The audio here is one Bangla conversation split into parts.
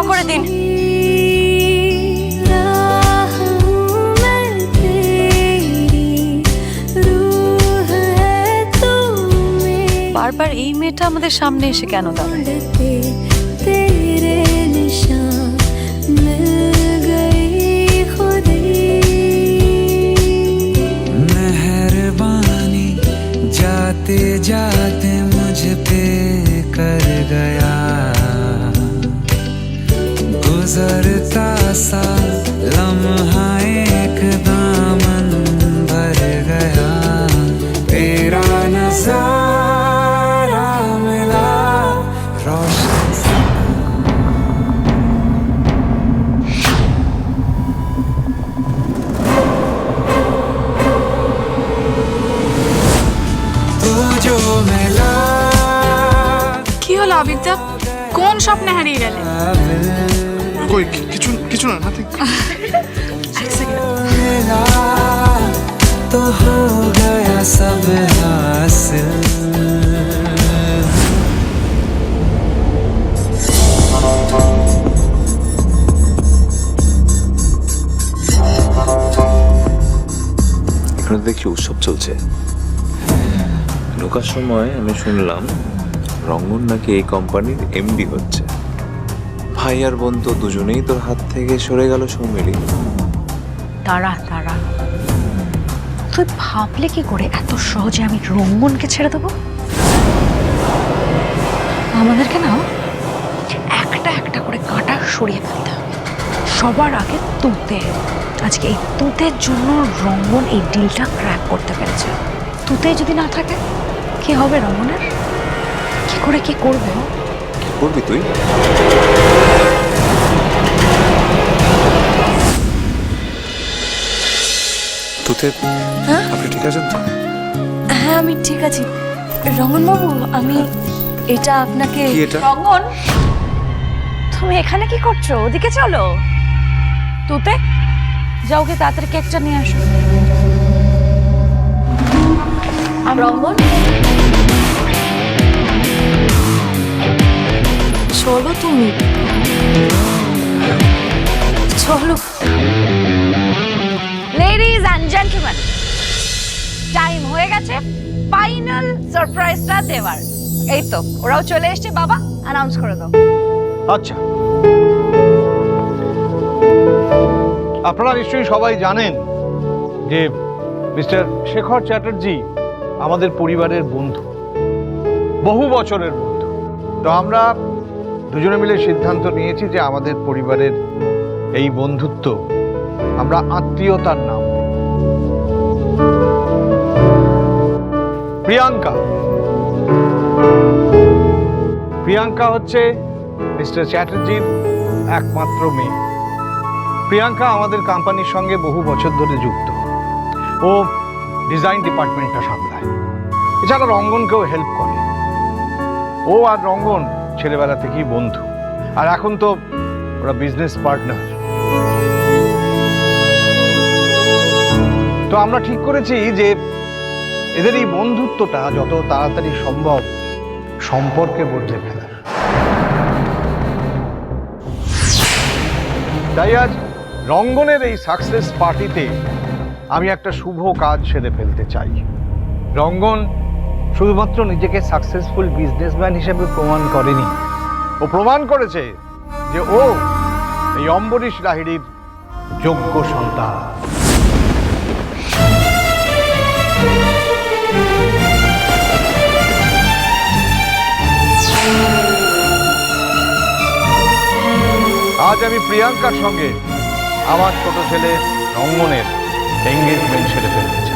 ক্ষমা করে দিন। বারবার এই মেয়েটা আমাদের সামনে এসে কেন দাঁড়ায়? जाते जा ওই কিছু কিছু না এখানে দেখি উৎসব চলছে। ঢোকার সময় আমি শুনলাম রঙ্গন নাকি এই কোম্পানির এমডি হচ্ছে। ভাই আর বোন তো দুজনেই তোর হাত থেকে সরে গেল সৌমিলি। তারা তারা তুই ভাবলে কি করে এত সহজে আমি রঙ্গনকে ছেড়ে দেবো? আমাদেরকে না একটা একটা করে কাঁটা সরিয়ে ফেলতে হবে। সবার আগে তুতে। আজকে এই তুতের জন্য রঙ্গন এই ডিলটা ক্র্যাক করতে পেরেছে। তুতে যদি না থাকে, কি হবে রঙ্গনের? কি করে কি করবে? করবি তুই? তোতে আপনি ঠিক আছেন তো? হ্যাঁ আমি ঠিক আছি। রমন বাবু আমি এটা আপনাকে কি এটা? রঙ্গন তুমি এখানে কি করছ? ওদিকে চলো। তুতে যাও গিয়ে তাড়াতাড়ি কেকটা নিয়ে আসো। রঙ্গন? চলো তুমি। চলো। লেডিজ অ্যান্ড জেন্টলম্যান টাইম হয়ে গেছে ফাইনাল সারপ্রাইজটা দেওয়ার। এই তো ওরাও চলে এসেছে বাবা অ্যানাউন্স করে দাও। আচ্ছা। আপনারা নিশ্চয়ই সবাই জানেন যে মিস্টার শেখর চ্যাটার্জি আমাদের পরিবারের বন্ধু বহু বছরের বন্ধু। তো আমরা দুজনে মিলে সিদ্ধান্ত নিয়েছি যে আমাদের পরিবারের এই বন্ধুত্ব আমরা আত্মীয়তার নাম প্রিয়াঙ্কা। প্রিয়াঙ্কা হচ্ছে মিস্টার চ্যাটার্জির একমাত্র মেয়ে। প্রিয়াঙ্কা আমাদের কোম্পানির সঙ্গে বহু বছর ধরে যুক্ত। ও ডিজাইন ডিপার্টমেন্টটা সামলায়। এছাড়া রঙ্গনকেও হেল্প করে। ও আর রঙ্গন ছেলেবেলা থেকেই বন্ধু। আর এখন তো ওরা বিজনেস পার্টনার তো আমরা ঠিক করেছি যে এদের এই বন্ধুত্বটা যত তাড়াতাড়ি সম্ভব সম্পর্কে বদলে ফেলার তাই আজ রঙ্গনের এই সাকসেস পার্টিতে আমি একটা শুভ কাজ সেরে ফেলতে চাই। রঙ্গন শুধুমাত্র নিজেকে সাকসেসফুল বিজনেসম্যান হিসেবে প্রমাণ করেনি। ও প্রমাণ করেছে যে ও এই অম্বরীশ লাহিড়ির যোগ্য সন্তান। আজ আমি প্রিয়াঙ্কার সঙ্গে আমার ছোট ছেলে রঙ্গনের এঙ্গেজমেন্ট ফেলতে চাই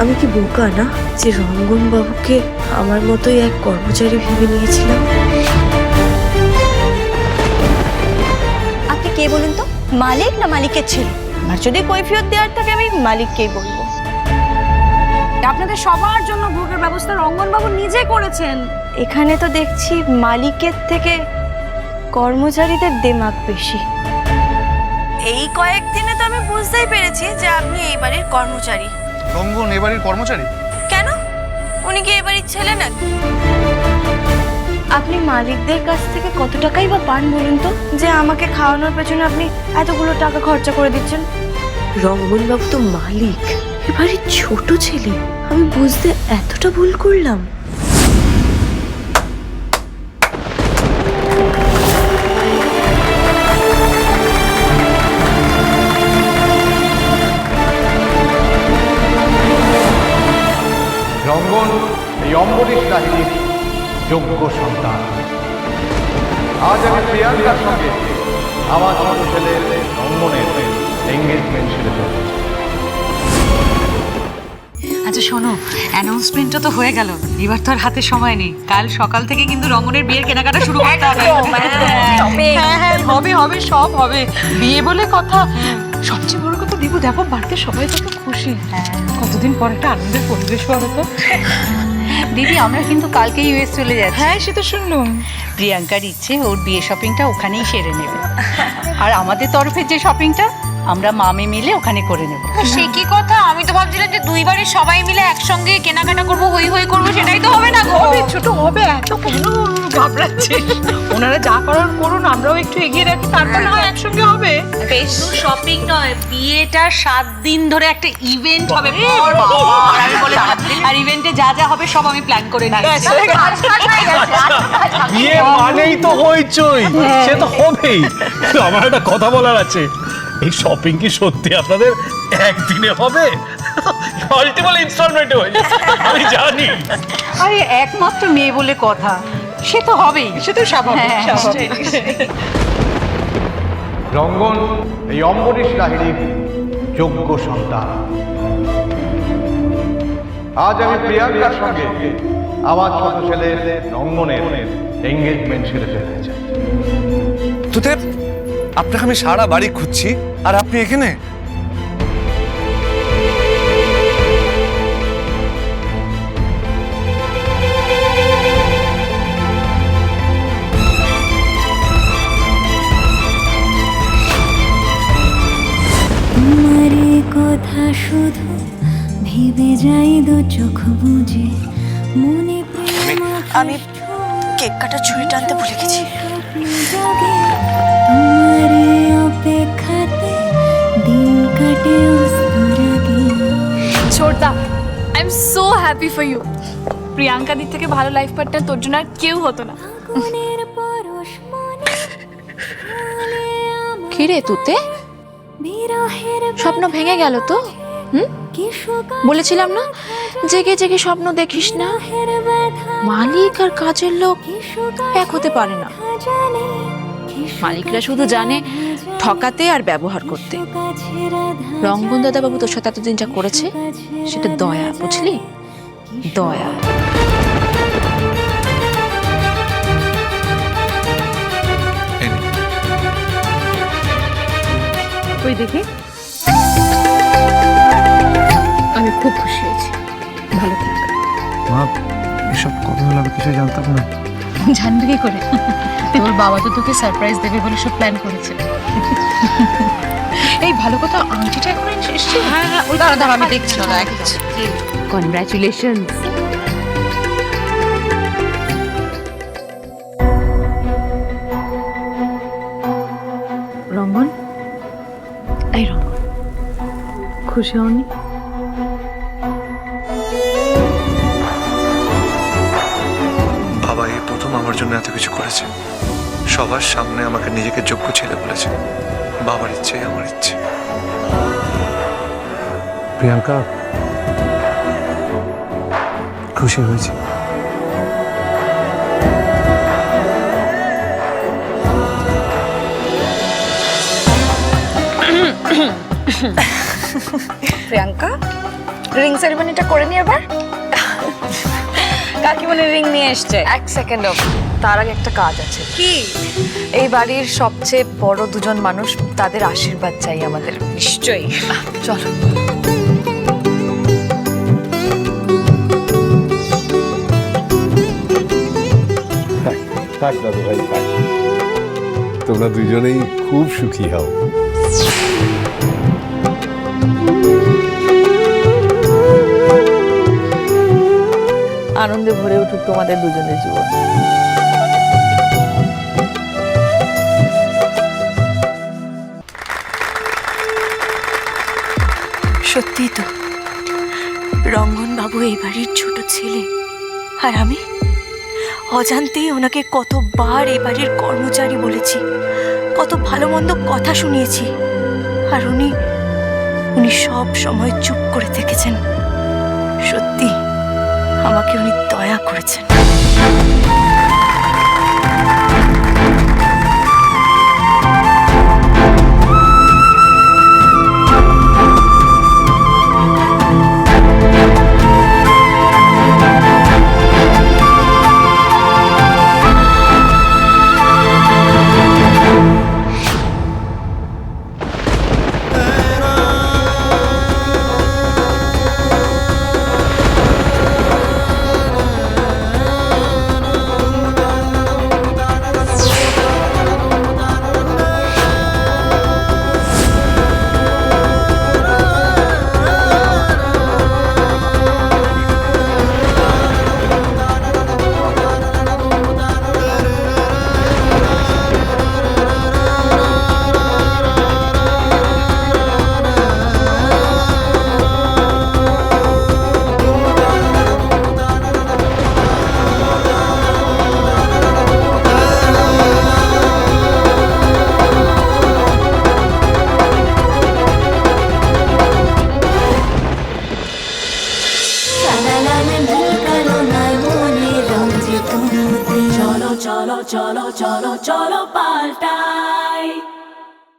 আমি কি বোকা না যে রঙ্গন বাবুকে আমার মতোই এক কর্মচারী ভেবে নিয়েছিলাম? আপনি কে বলুন তো? মালিক না মালিকের ছেলে? আমার যদি কৈফিয়ত দেওয়ার থাকে আমি মালিককেই বলব। আপনাদের সবার জন্য ভোগের ব্যবস্থা রঙ্গনবাবু নিজে করেছেন। এখানে তো দেখছি মালিকের থেকে কর্মচারীদের দেমাগ বেশি। এই কয়েকদিনে তো আমি বুঝতেই পেরেছি যে আপনি এই বাড়ির কর্মচারী। রঙ্গন এবারের কর্মচারী? কেন? উনি কি এবারের ছেলে না আপনি মালিকদের কাছ থেকে কত টাকাই বা পান বলুন তো? যে আমাকে খাওয়ানোর পেছনে আপনি এতগুলো টাকা খরচা করে দিচ্ছেন? রঙ্গন বাবু তো মালিক। এবারে ছোট ছেলে। আমি বুঝতে এতটা ভুল করলাম। অম্বরীশ লাহিনীর যোগ্য সন্তান। আজ আমি প্রিয়াঙ্কার সঙ্গে আমার ছোট ছেলে রঙ্গনের এঙ্গেজমেন্ট সেরে ফেলেছি আচ্ছা শোনো অ্যানাউন্সমেন্টটা তো হয়ে গেল। এবার তো আর হাতে সময় নেই। কাল সকাল থেকে কিন্তু রঙনের বিয়ের কেনাকাটা শুরু করতে হবে। হ্যাঁ হ্যাঁ হবে হবে সব হবে। বিয়ে বলে কথা। সবচেয়ে বড় কথা দিব দেখো বাড়িতে সবাই কত খুশি। কতদিন পর একটা আনন্দের পরিবেশ বলো তো? দিদি আমরা কিন্তু কালকে ইউএস চলে যাচ্ছি। হ্যাঁ সে তো শুনলাম। প্রিয়াঙ্কার ইচ্ছে ওর বিয়ে শপিংটা ওখানেই সেরে নেবে। আর আমাদের তরফের যে শপিংটা আমরা মামে মিলে ওখানে করে নেব। সে কি কথা? আমি তো ভাবছিলাম যে দুইবারে সবাই মিলে একসঙ্গে কেনাকাটা করব হই হই করব সেটাই তো হবে না গো। হবে ছোট হবে এত কেন ঘাবড়াচ্ছিস? ওনারা যা করার করুন আমরাও একটু এগিয়ে রাখি তারপর না হয় একসঙ্গে হবে। বেশ শপিং নয় বিয়েটা সাত দিন ধরে একটা ইভেন্ট হবে। আমি বলে আর ইভেন্টে যা যা হবে সব আমি প্ল্যান করে নিয়েছি বিয়ে মানেই তো হইচই সে তো হবেই। আমার একটা কথা বলার আছে। এই শপিং কি সত্যি আপনাদের একদিনে হবে? মাল্টিপল ইনস্টলমেন্টে হয়ে আমি জানি। আরে একমাত্র মেয়ে বলে কথা। সে তো হবেই। সে তো স্বাভাবিক হ্যাঁ, রঙ্গন এই অম্বরীশ লাহিনীর যোগ্য সন্তান। আজ আমি প্রিয়াঙ্কার সঙ্গে আমার ছোট ছেলে রঙ্গনের এঙ্গেজমেন্ট সেরে ফেলেছে। তুতে আপনাকে আমি সারা বাড়ি খুঁজছি আর আপনি এখানে? কথা শুধু ভেবে যাই দু চোখ বুঝে। মনে আমি কেক কাটার ছুরি টানতে ভুলে গেছি। তোমারে অপেক্ষাতে দিন কাটে অস্তরাগে ছোটদা I am so happy for you Priyanka দিক থেকে ভালো লাইফ পার্টনার তোর জন্য আর কেউ হতো না। মনের পরশ মনে কি তুতে? স্বপ্ন ভেঙে গেল তো? হুম? কি বলেছিলাম না? জেগে জেগে স্বপ্ন দেখিস না? মালিক আর কাজের লোক কি এক হতে পারে না। মালিকরা শুধু জানে ঠকাতে আর ব্যবহার করতে। রঙ্গন দাদা বাবু তোর সাথে এতদিন যা করেছে সেটা দয়া বুঝলি? দয়া। ওই দেখি? আমি খুব খুশি হয়েছি। ভালো থাক। মা এসব কবে হলো আমি কিছু জানতাম না। জানবি কি করে? তোর বাবা তো তোকে সারপ্রাইজ দেবে বলে সব প্ল্যান করেছে। এই ভালো কথা আংটিটা এখন এসছে? হ্যাঁ হ্যাঁ ওই দাঁড়া দাঁড়া আমি দেখছি কনগ্রাচুলেশন রঙ্গন এই রঙ্গন খুশি হওনি? জন্য এত কিছু করেছে। সবার সামনে আমাকে নিজেকে যোগ্য ছেলে বলেছে। বাবার ইচ্ছে আমার ইচ্ছে। প্রিয়াঙ্কা খুশি হয়েছি। প্রিয়াঙ্কা রিং সেরিমনিটা করে নি এবার? কাকিমণি রিং নিয়ে এসছে। এক সেকেন্ড তার আগে একটা কাজ আছে। কি? এই বাড়ির সবচেয়ে বড় দুজন মানুষ তাদের আশীর্বাদ চাই আমাদের। নিশ্চয়ই। চলো। থাক দাদু ভাই থাক। তোমরা দুজনেই খুব সুখী হও। আনন্দে ভরে উঠুক তোমাদের দুজনের জীবন। সত্যিই তো রঙ্গন বাবু এই বাড়ির ছোট ছেলে। আর আমি অজান্তেই ওনাকে কতবার এ বাড়ির কর্মচারী বলেছি, কত ভালো মন্দ কথা শুনিয়েছি। আর উনি উনি সব সময় চুপ করে থেকেছেন। সত্যি, আমাকে উনি দয়া করেছেন।